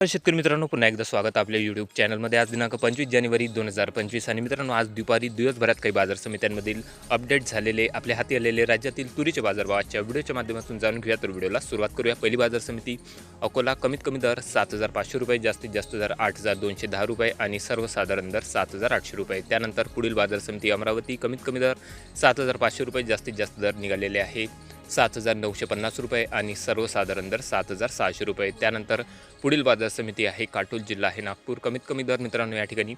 शेतकरी मित्रांनो पुन्हा एकदा स्वागत आपल्या यूट्यूब चॅनलमध्ये आज दिनांक पंचवीस जानेवारी दोन हजार पंचवीस आणि मित्रांनो आज दुपारी दिवसभरात काही बाजार समित्यांमधील अपडेट झालेले आपल्या हाती आलेले राज्यातील तुरीचे बाजारभाव आजच्या व्हिडिओच्या माध्यमातून जाणून घेऊया. तर व्हिडिओला सुरुवात करूया. पहिली बाजार समिती अकोला कमीत कमी दर सात हजार पाचशे रुपये जास्तीत जास्त दर आठ हजार दोनशे दहा रुपये आणि सर्वसाधारण दर सात हजार आठशे रुपये. त्यानंतर पुढील बाजार समिती अमरावती कमीत कमी दर सात हजार पाचशे रुपये जास्तीत जास्त दर निघालेले आहे. सात हजार नऊशे पन्नास रुपये आणि सर्वसाधारण दर सात हजार सहाशे रुपये. त्यानंतर पुढील बाजार समिती आहे काटोल जिल्हा आहे नागपूर. कमीत कमी दर मित्रांनो या ठिकाणी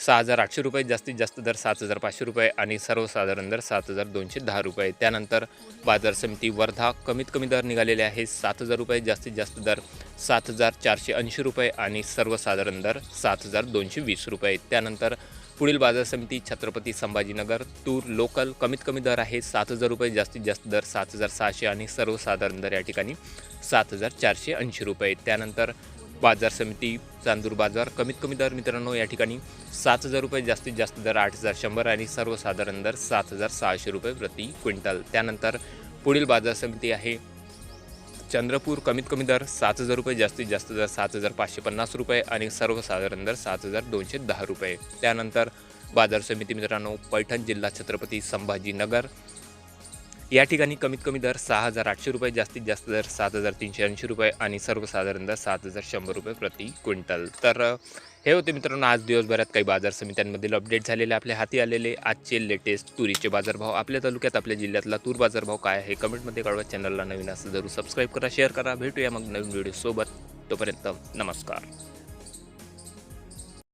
सहा हजार आठशे रुपये जास्तीत जास्त दर सात हजार पाचशे रुपये आणि सर्वसाधारण दर सात हजार दोनशे दहा रुपये. त्यानंतर बाजार समिती वर्धा कमीत कमी दर निघालेले आहे सात हजार रुपये जास्तीत जास्त दर सात हजार चारशे ऐंशी रुपये आणि सर्वसाधारण दर सात हजार दोनशे वीस रुपये. त्यानंतर पुढील बाजार समिती छत्रपती संभाजीनगर तूर लोकल. कमीत कमी दर आहे सात हजार रुपये जास्तीत जास्त दर सात हजार सहाशे आणि सर्वसाधारण दर या ठिकाणी सात हजार चारशे ऐंशी रुपये. त्यानंतर बाजार समिती चांदूर बाजार कमीत कमी दर मित्रांनो या ठिकाणी सात हजार रुपये जास्तीत जास्त दर आठ हजार शंभर आणि सर्वसाधारण दर सात हजार सहाशे रुपये प्रति क्विंटल. त्यानंतर पुढील बाजार समिती आहे चंद्रपूर कमीत कमी दर सात हजार रुपये जास्तीत जास्त दर सात हजार पाचशे पन्नास रुपये आणि सर्वसाधारण दर सात हजार दोनशे दहा रुपये. त्यानंतर बाजार समिती मित्रांनो पैठण जिल्हा छत्रपती संभाजीनगर या ठिकाणी कमीत कमी दर सहा हजार आठशे रुपये जास्तीत जास्त दर सात हजार तीनशे ऐंशी रुपये आणि सर्वसाधारण दर सात हजार शंभर रुपये प्रति क्विंटल. तर हे होते मित्रांनो आज दिवसभरात काही बाजार समित्यांमधील अपडेट झालेले आपल्या हाती आलेले. आजचे लेटेस्ट तुरीचे बाजारभाव आपल्या तालुक्यात आपल्या जिल्ह्यातला तूर बाजारभाव काय आहे कमेंटमध्ये कळवा. चॅनलला नवीन असं जरूर सबस्क्राईब करा शेअर करा. भेटूया मग नवीन व्हिडिओसोबत तोपर्यंत नमस्कार.